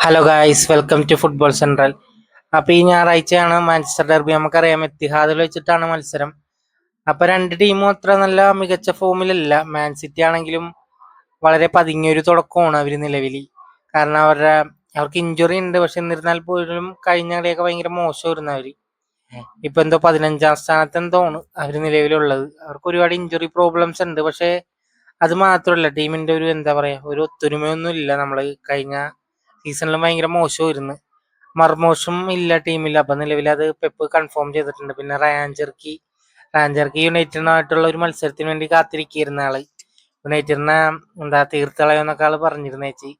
Hello guys welcome to football central അപ്പോൾ ഈ ഞായറാഴ്ചയാണ് മാഞ്ചസ്റ്റർ ഡെർബി നമുക്കറിയാം എത്തിഹാദിൽ വെച്ചിട്ടാണ് മത്സരം. അപ്പോൾ രണ്ട് ടീമും അത്ര നല്ല മികച്ച ഫോമിലല്ല മാൻ സിറ്റി ആണെങ്കിലും വളരെ പതുങ്ങിയൊരു തുടക്കമാണ് അവർ നിലവിൽ. കാരണം അവരുടെ അവർക്ക് ഇഞ്ചുറി ഉണ്ട്. പക്ഷെ എന്നിരുന്നാൽ പോലും കഴിഞ്ഞ കളിയൊക്കെ ഭയങ്കര മോശമായിരുന്നു അവർ ഇപ്പൊ എന്തോ പതിനഞ്ചാം സ്ഥാനത്ത് എന്തോണ് അവർ നിലവിലുള്ളത്. അവർക്ക് ഒരുപാട് ഇഞ്ചുറി പ്രോബ്ലംസ് ഉണ്ട്. പക്ഷേ അത് മാത്രമല്ല ടീമിന്റെ ഒരു എന്താ പറയാ ഒരു ഒത്തൊരുമയൊന്നും ഇല്ല നമ്മൾ കഴിഞ്ഞ സീസണിലും ഭയങ്കര മോശമായിരുന്നു. മർമോശം ഇല്ല ടീമില്ല അപ്പൊ നിലവിൽ അത് പെപ്പ് കൺഫേം ചെയ്തിട്ടുണ്ട്. പിന്നെ റാഞ്ചർക്കി റാഞ്ചർക്കി യുണൈറ്റഡിനായിട്ടുള്ള ഒരു മത്സരത്തിന് വേണ്ടി കാത്തിരിക്കുന്ന ആൾ. യുണൈറ്റഡിനെ എന്താ തീർത്തളയെന്നൊക്കെ ആൾ പറഞ്ഞിരുന്ന ചേച്ചി.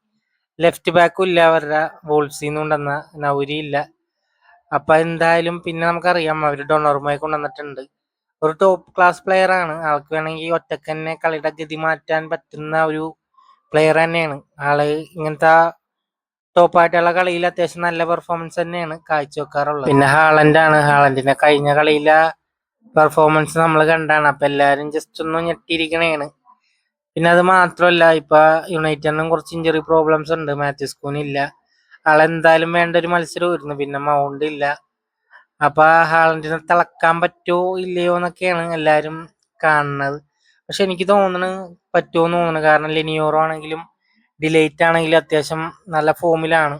ലെഫ്റ്റ് ബാക്കും ഇല്ല. അവരുടെ ബോൾസിന്ന് കൊണ്ടുവന്ന നൗരി ഇല്ല. അപ്പൊ എന്തായാലും പിന്നെ നമുക്കറിയാം. അവർ ഡൊണർമയെ കൊണ്ടുവന്നിട്ടുണ്ട്. ഒരു ടോപ്പ് ക്ലാസ് പ്ലെയർ ആണ്. ആൾക്ക് വേണമെങ്കിൽ ഒറ്റയ്ക്ക് തന്നെ കളിയുടെ ഗതി മാറ്റാൻ പറ്റുന്ന ഒരു പ്ലെയർ തന്നെയാണ്. ആൾ ഇങ്ങനത്തെ ടോപ്പ് ആയിട്ടുള്ള കളിയിൽ അത്യാവശ്യം നല്ല പെർഫോമൻസ് തന്നെയാണ് കാഴ്ചവെക്കാറുള്ളത്. പിന്നെ ഹാളൻഡ് ആണ് ഹാളൻഡിന്റെ കഴിഞ്ഞ കളിയിലെ പെർഫോമൻസ് നമ്മൾ കണ്ടാണ്. അപ്പൊ എല്ലാരും ജസ്റ്റ് ഒന്ന് ഞെട്ടിയിരിക്കണേണ്. പിന്നെ അത് മാത്രമല്ല ഇപ്പൊ യുണൈറ്റഡിനും കുറച്ച് ഇഞ്ചുറി പ്രോബ്ലംസ് ഉണ്ട്. മാത്യൂസ് കൂൻ ഇല്ല. ആളെന്തായാലും വേണ്ട ഒരു മത്സരം മത്സരമായിരുന്നു പിന്നെ മൗണ്ട് ഇല്ല. അപ്പൊ ഹാളൻഡിനെ തിളക്കാൻ പറ്റുമോ ഇല്ലയോ എന്നൊക്കെയാണ് എല്ലാരും കാണുന്നത്. പക്ഷെ എനിക്ക് തോന്നുന്നു പറ്റുമോ എന്ന് തോന്നുന്നു കാരണം ലെനിയോറോ ആണെങ്കിലും ഡിലേറ്റ് ആണെങ്കിൽ അത്യാവശ്യം നല്ല ഫോമിലാണ്.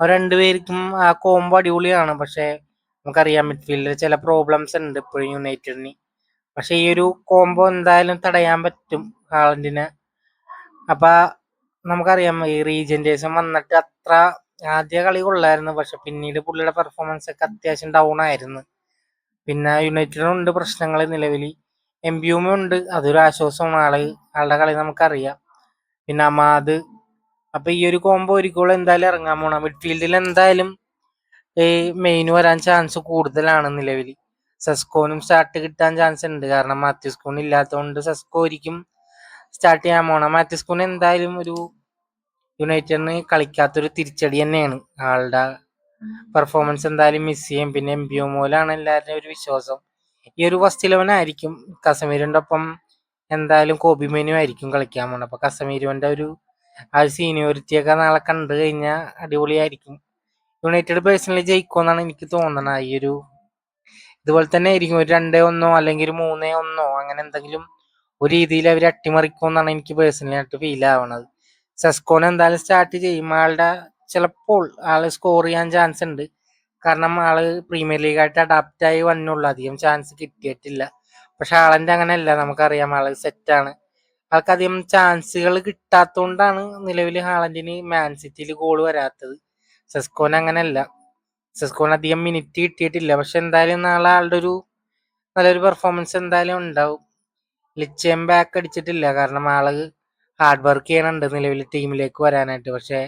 അവർ രണ്ടുപേർക്കും ആ കോംബോ അടിപൊളിയാണ്. പക്ഷേ നമുക്കറിയാം മിഡ്ഫീൽഡിൽ ചില പ്രോബ്ലംസ് ഉണ്ട് ഇപ്പോഴും യുണൈറ്റഡിന്. പക്ഷേ ഈ ഒരു കോംബോ എന്തായാലും തടയാൻ പറ്റും ഹാളൻഡിനെ അപ്പോൾ നമുക്കറിയാം ഈ റീജന്റേഴ്സും വന്നിട്ട് അത്ര ആദ്യ കളി കൊള്ളായിരുന്നു. പക്ഷെ പിന്നീട് പുള്ളിയുടെ പെർഫോമൻസ് ഒക്കെ അത്യാവശ്യം ഡൗൺ ആയിരുന്നു. പിന്നെ യുണൈറ്റഡിനുണ്ട് പ്രശ്നങ്ങൾ നിലവിൽ. എം ബിയുമുണ്ട് അതൊരു ആശ്വാസമാണ്. ആൾ ആളുടെ കളി നമുക്കറിയാം. പിന്നെ അമാദ് അപ്പൊ ഈ ഒരു കോംബോ ഒരിക്കലും എന്തായാലും ഇറങ്ങാൻ പോണം. മിഡ്ഫീൽഡിൽ എന്തായാലും ഈ മെയിൻ വരാൻ ചാൻസ് കൂടുതലാണ് നിലവിൽ സെസ്കോനും സ്റ്റാർട്ട് കിട്ടാൻ ചാൻസ് ഉണ്ട്. കാരണം മാത്യുസ്കൂൺ ഇല്ലാത്തതുകൊണ്ട് സെസ്കോ ഒരിക്കും സ്റ്റാർട്ട് ചെയ്യാൻ പോണം. മാത്യുസ്കൂൺ എന്തായാലും ഒരു യുണൈറ്റഡിന് കളിക്കാത്തൊരു തിരിച്ചടി തന്നെയാണ്. ആളുടെ പെർഫോമൻസ് എന്തായാലും മിസ് ചെയ്യും. പിന്നെ എം ബി ഒമോലാണ് എല്ലാവരുടെയും ഒരു വിശ്വാസം. ഈ ഒരു ഫസ്റ്റ് ഇലവൻ ആയിരിക്കും. കസമീരന്റെ ഒപ്പം എന്തായാലും കോബി മെനു ആയിരിക്കും കളിക്കാൻ പോണത്. അപ്പൊ കസമീരുവിന്റെ ഒരു ആ ഒരു സീനിയോറിറ്റി ഒക്കെ നാളെ കണ്ടു കഴിഞ്ഞാൽ അടിപൊളിയായിരിക്കും. യുണൈറ്റഡ് പേഴ്സണലി ജയിക്കുമെന്നാണ് എനിക്ക് തോന്നുന്നത് ഈ ഒരു ഇതുപോലെ തന്നെ ആയിരിക്കും. ഒരു രണ്ടേ ഒന്നോ അല്ലെങ്കിൽ ഒരു മൂന്നേ ഒന്നോ അങ്ങനെ എന്തെങ്കിലും ഒരു രീതിയിൽ അവർ അട്ടിമറിക്കുമെന്നാണ് എനിക്ക് പേഴ്സണലി ആയിട്ട് ഫീൽ ആവണത്. സെസ്കോൺ എന്തായാലും സ്റ്റാർട്ട് ചെയ്യും. ആളുടെ ചിലപ്പോൾ ആൾ സ്കോർ ചെയ്യാൻ ചാൻസ് ഉണ്ട്. കാരണം ആൾ പ്രീമിയർ ലീഗായിട്ട് അഡാപ്റ്റ് ആയി വന്നുള്ളൂ അധികം ചാൻസ് കിട്ടിയിട്ടില്ല. പക്ഷെ ആളെന്റെ അങ്ങനെയല്ല നമുക്കറിയാം ആൾ സെറ്റാണ് ആൾക്ക് അധികം ചാൻസുകൾ കിട്ടാത്തോണ്ടാണ് നിലവിൽ ഹാളൻഡിന് മാൻ സിറ്റിയിൽ ഗോൾ വരാത്തത്. സെസ്കോൻ അങ്ങനെയല്ല. സെസ്കോൻ അധികം മിനിറ്റ് കിട്ടിയിട്ടില്ല. പക്ഷെ എന്തായാലും നാളെ ആളുടെ ഒരു നല്ലൊരു പെർഫോമൻസ് എന്തായാലും ഉണ്ടാവും. ലിച്ചയം ബാക്ക് അടിച്ചിട്ടില്ല. കാരണം ആൾ ഹാർഡ് വർക്ക് ചെയ്യണുണ്ട് നിലവിൽ ടീമിലേക്ക് വരാനായിട്ട്. പക്ഷെ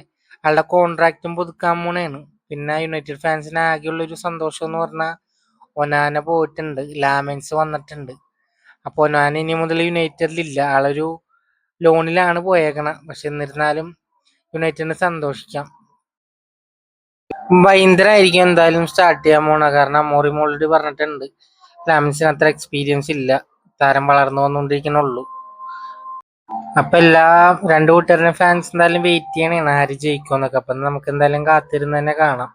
ആളുടെ കോൺട്രാക്റ്റും പുതുക്കാൻ പോണേണ്. പിന്നെ യുണൈറ്റഡ് ഫാൻസിന് ആകെയുള്ള ഒരു സന്തോഷം എന്ന് പറഞ്ഞാൽ ഒനാന പോയിട്ടുണ്ട്. ലാമൻസ് വന്നിട്ടുണ്ട്. അപ്പോൾ ഞാൻ ഇനി മുതൽ യുണൈറ്റഡിലില്ല. ആളൊരു ലോണിലാണ് പോയേക്കണം. പക്ഷെ എന്നിരുന്നാലും യുണൈറ്റഡിന് സന്തോഷിക്കാം. ആയിരിക്കും എന്തായാലും സ്റ്റാർട്ട് ചെയ്യാൻ പോണ. കാരണം മോറി മോൾഡ് പറഞ്ഞിട്ടുണ്ട്. ലാമിൻസിന് അത്ര എക്സ്പീരിയൻസ് ഇല്ല. താരം വളർന്നു വന്നുകൊണ്ടിരിക്കണുള്ളൂ അപ്പൊ എല്ലാ രണ്ടു കൂട്ടുകാരുടെ ഫാൻസ് എന്തായാലും വെയിറ്റ് ചെയ്യണേ ആര് ജയിക്കുമെന്നൊക്കെ അപ്പൊ നമുക്ക് എന്തായാലും കാത്തിരുന്ന് തന്നെ കാണാം.